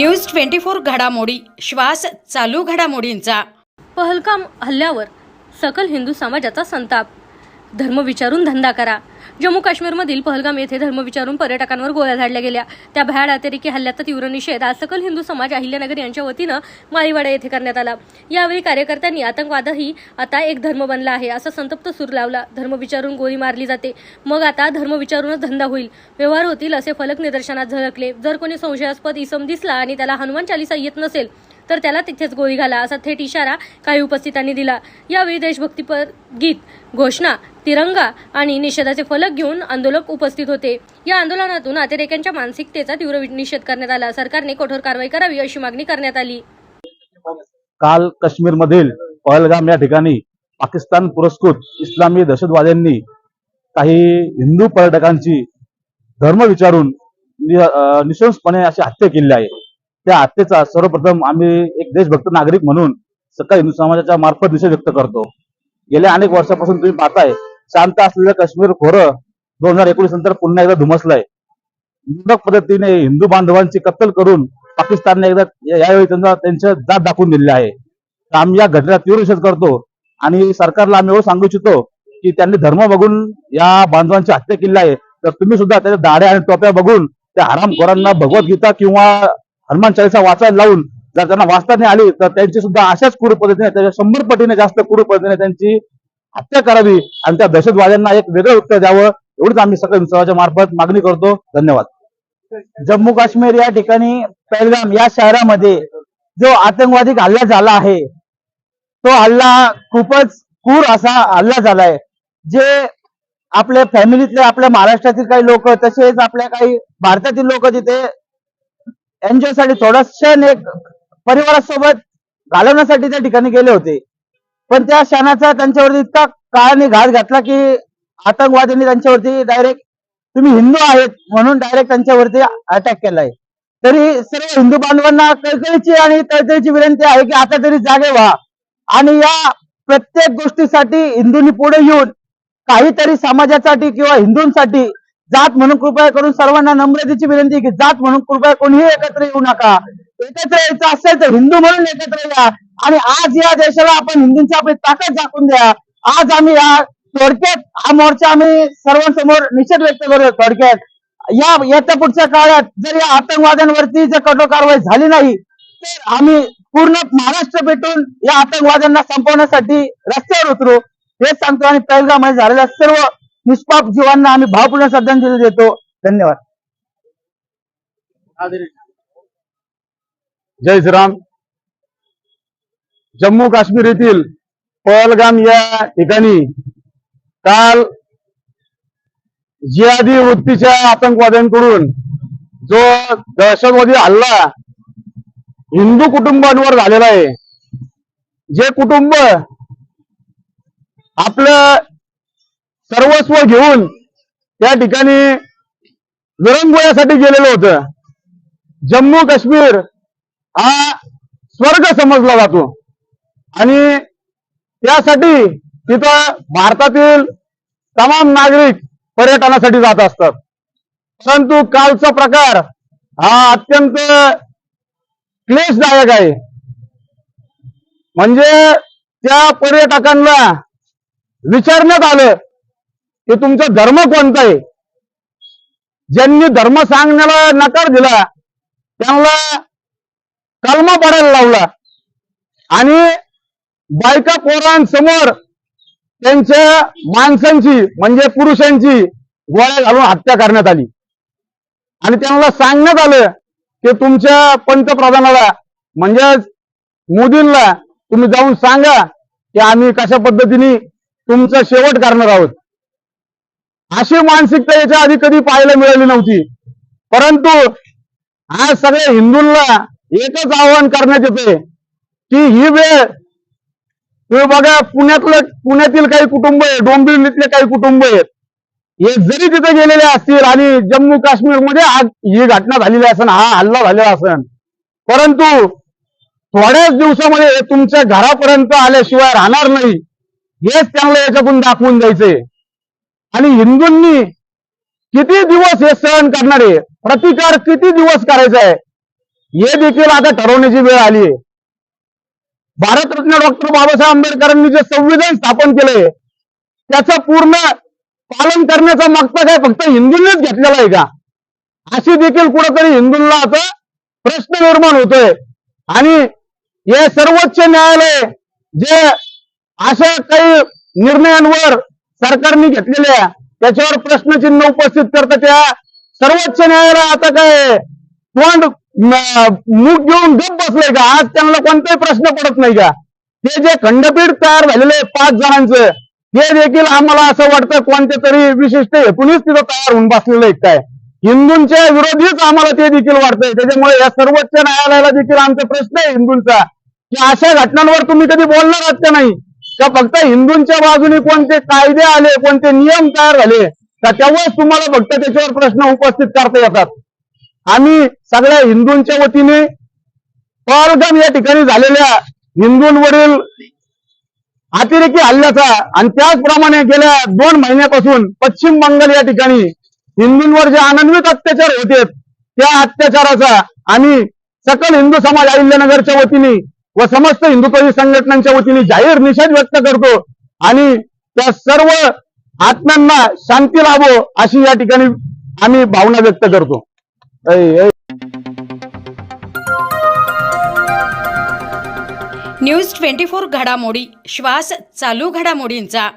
News twenty four घडामोडी श्वास चालू घडामोडींचा. पहलगाम हल्ल्यावर सकल हिंदू समाजाचा संताप धर्म विचारून धंदा करा. जम्मू काश्मीरमधील पहलगाम येथे धर्म विचारून पर्यटकांवर गोळ्या झाडल्या गेल्या. त्या भयाड अतिरेकी हल्ल्याचा तीव्र निषेध. आज सकल हिंदू समाज अहिल्यानगर यांच्या वतीनं माळीवाडा येथे करण्यात आला. यावेळी कार्यकर्त्यांनी आतंकवादही आता एक धर्म बनला आहे असा संतप्त सूर लावला. धर्म विचारून गोळी मारली जाते. मग आता धर्म विचारूनच धंदा होईल. व्यवहार होतील असे फलक निदर्शनात झळकले. जर कोणी संशयास्पद इसम दिसला आणि त्याला हनुमान चालिसा येत नसेल तर त्याला तिथेच गोळी घाला असा थेट इशारा काही उपस्थितांनी दिला. यावेळी देशभक्तीपर गीत घोषणा तिरंगा आणि निषेधाचे फलक घेऊन आंदोलक उपस्थित होते. या आंदोलनातून अतिरेक्यांच्या मानसिकतेचा तीव्र निषेध करण्यात आला. सरकारने कठोर कारवाई करावी अशी मागणी करण्यात आली. काल काश्मीर मधील पहलगाम या ठिकाणी पाकिस्तान पुरस्कृत इस्लामी दहशतवाद्यांनी काही हिंदू पर्यटकांची धर्म विचारून निशंसपणे अशी हत्या केली आहे. त्या हत्येचा सर्वप्रथम आम्ही एक देशभक्त नागरिक म्हणून सकाळ हिंदू समाजाच्या मार्फत निषेध व्यक्त करतो. गेल्या अनेक वर्षापासून तुम्ही पाहताय शांत असलेलं काश्मीर खोरं दोन हजार एकोणीस नंतर पुन्हा एकदा धुमसलंय. निवडक पद्धतीने हिंदू बांधवांची कत्तल करून पाकिस्तानने एकदा यावेळी त्यांना त्यांच्या जात दाखवून दिलेली आहे. तर आम्ही या घटनेला तीव्र निषेध करतो आणि सरकारला आम्ही एवढं सांगू इच्छितो की त्यांनी धर्म बघून या बांधवांची हत्या केली आहे. तर तुम्ही सुद्धा त्याच्या दाड्या आणि टोप्या बघून त्या हरामखोरांना भगवद्गीता किंवा हनुमान चालीसा वाचायला लावून जर त्यांना वाचता नाही आली तर त्यांची सुद्धा अशाच क्रूर पद्धतीने त्याच्या शंभर पटीने जास्त क्रूर पद्धतीने त्यांची हत्या करावी आणि त्या दहशतवाद्यांना एक वेगळं उत्तर द्यावं एवढीच आम्ही सगळ्या समाजाच्या मार्फत मागणी करतो. धन्यवाद. जम्मू काश्मीर या ठिकाणी पहलगाम या शहरामध्ये जो आतंकवादी हल्ला झाला आहे तो हल्ला खूपच क्रूर असा हल्ला झालाय. जे आपल्या फॅमिलीतले आपल्या महाराष्ट्रातील काही लोक तसेच आपल्या काही भारतातील लोक तिथे यांच्यासाठी साठी थोडा क्षण एक परिवारासोबत घालवण्यासाठी त्या ठिकाणी गेले होते. पण त्या क्षणाचा त्यांच्यावरती इतका काळाने घात घातला की आतंकवाद्यांनी त्यांच्यावरती डायरेक्ट तुम्ही हिंदू आहेत म्हणून डायरेक्ट त्यांच्यावरती अटॅक केलाय. तरी सर्व हिंदू बांधवांना कळकळीची आणि तळतळीची विनंती आहे की आता तरी जागे व्हा. आणि या प्रत्येक गोष्टीसाठी हिंदूंनी पुढे येऊन काहीतरी समाजासाठी किंवा हिंदूंसाठी जात म्हणून कृपया करून सर्वांना नम्रतेची विनंती की जात म्हणून कृपया कोणीही एकत्र येऊ नका. एकत्र यायचं असेल तर हिंदू म्हणून एकत्र या. आणि आज या देशाला आपण हिंदूंची आपली ताकद दाखवून द्या. आज आम्ही या थोडक्यात हा मोर्चा आम्ही सर्वांसमोर निषेध व्यक्त करतो थोडक्यात. या येत्या पुढच्या काळात जर या आतंकवाद्यांवरती जर कठोर कारवाई झाली नाही तर आम्ही पूर्ण महाराष्ट्र पेटून या आतंकवाद्यांना संपवण्यासाठी रस्त्यावर उतरू. हेच सांगतो आणि पहिलगामध्ये झालेल्या सर्व निष्पाप जीवांना आम्ही भावपूर्ण श्रद्धांजली देतो. धन्यवाद. जय श्रीराम. जम्मू काश्मीर येथील पहलगाम या ठिकाणी काल जिहादी वृत्तीच्या आतंकवाद्यांकडून जो दहशतवादी हल्ला हिंदू कुटुंबांवर झालेला आहे जे कुटुंब आपलं सर्वस्व घेऊन त्या ठिकाणी विरंगुळ्यासाठी गेलेलं होतं. जम्मू काश्मीर हा स्वर्ग समजला जातो. आणि त्यासाठी तिथं भारतातील तमाम नागरिक पर्यटनासाठी जात असतात. परंतु कालचा प्रकार हा अत्यंत क्लेशदायक आहे. म्हणजे त्या पर्यटकांना विचारण्यात आलं की तुमचा धर्म कोणता आहे? ज्यांनी धर्म सांगण्याला नकार दिला त्यांना कलमा पडायला लावला आणि बायका पोरांसमोर त्यांच्या माणसांची म्हणजे पुरुषांची गोळ्या घालून हत्या करण्यात आली. आणि त्यांना सांगण्यात आलं की तुमच्या पंतप्रधानाला म्हणजेच मोदींना तुम्ही जाऊन सांगा की आम्ही कशा पद्धतीने तुमचा शेवट करणार आहोत. अशी मानसिकता याच्या आधी कधी पाहायला मिळाली नव्हती. परंतु आज सगळ्या हिंदूंना एकच आवाहन करण्यात येते की ही वेळ तुम्ही बघा पुण्यातलं पुण्यातील काही कुटुंब आहे डोंबिवलीतले काही कुटुंब आहेत. हे जरी तिथे गेलेले असतील आणि जम्मू काश्मीरमध्ये आज ही घटना झालेली असेल हा हल्ला झालेला असेल परंतु थोड्याच दिवसामध्ये तुमच्या घरापर्यंत आल्याशिवाय राहणार नाही हेच त्यांना याच्यातून दाखवून द्यायचंय. आणि हिंदूंनी किती दिवस हे सहन करणार? आहे प्रतिकार किती दिवस करायचा आहे? हे देखील आता ठरवण्याची वेळ आली आहे. भारतरत्न डॉक्टर बाबासाहेब आंबेडकरांनी जे संविधान स्थापन केलंय त्याचं पूर्ण पालन करण्याचा मागचा काय फक्त हिंदूंनीच घेतलेला आहे का? अशी देखील कुठंतरी हिंदूंना आता प्रश्न निर्माण होतोय. आणि हे सर्वोच्च न्यायालय जे अशा काही निर्णयांवर सरकारने घेतलेल्या त्याच्यावर प्रश्नचिन्ह उपस्थित करतं त्या सर्वोच्च न्यायालय आता काय तोंड मूग घेऊन गप बसलंय का? आज त्यांना कोणताही प्रश्न पडत नाही का? ते जे खंडपीठ तयार झालेले आहे पाच जणांचं ते देखील आम्हाला असं वाटतं कोणत्या तरी विशिष्ट हेतूनच तिथं तयार होऊन बसलेलं आहे काय? हिंदूंच्या विरोधीच आम्हाला ते देखील वाटतंय. त्याच्यामुळे या सर्वोच्च न्यायालयाला देखील आमचा प्रश्न आहे हिंदूंचा. की अशा घटनांवर तुम्ही कधी बोलणार आहात का नाही? का फक्त हिंदूंच्या बाजूने कोणते कायदे आले कोणते नियम तयार झाले का तेव्हाच तुम्हाला फक्त त्याच्यावर प्रश्न उपस्थित करता येतात? आम्ही सगळ्या हिंदूंच्या वतीने पहलगाम या ठिकाणी झालेल्या हिंदूंवरील अतिरेकी हल्ल्याचा आणि त्याचप्रमाणे गेल्या दोन महिन्यापासून पश्चिम बंगाल या ठिकाणी हिंदूंवर जे अनन्वित अत्याचार होते त्या अत्याचाराचा आम्ही सकल हिंदू समाज अहिल्यानगरच्या वतीने व समस्त हिंदुत्ववादी संघटनांच्या वतीने जाहीर निषेध व्यक्त करतो आणि त्या सर्व आत्म्यांना शांती लाभो अशी या ठिकाणी आम्ही भावना व्यक्त करतो. न्यूज ट्वेंटी फोर घडामोडी श्वास चालू घडामोडींचा.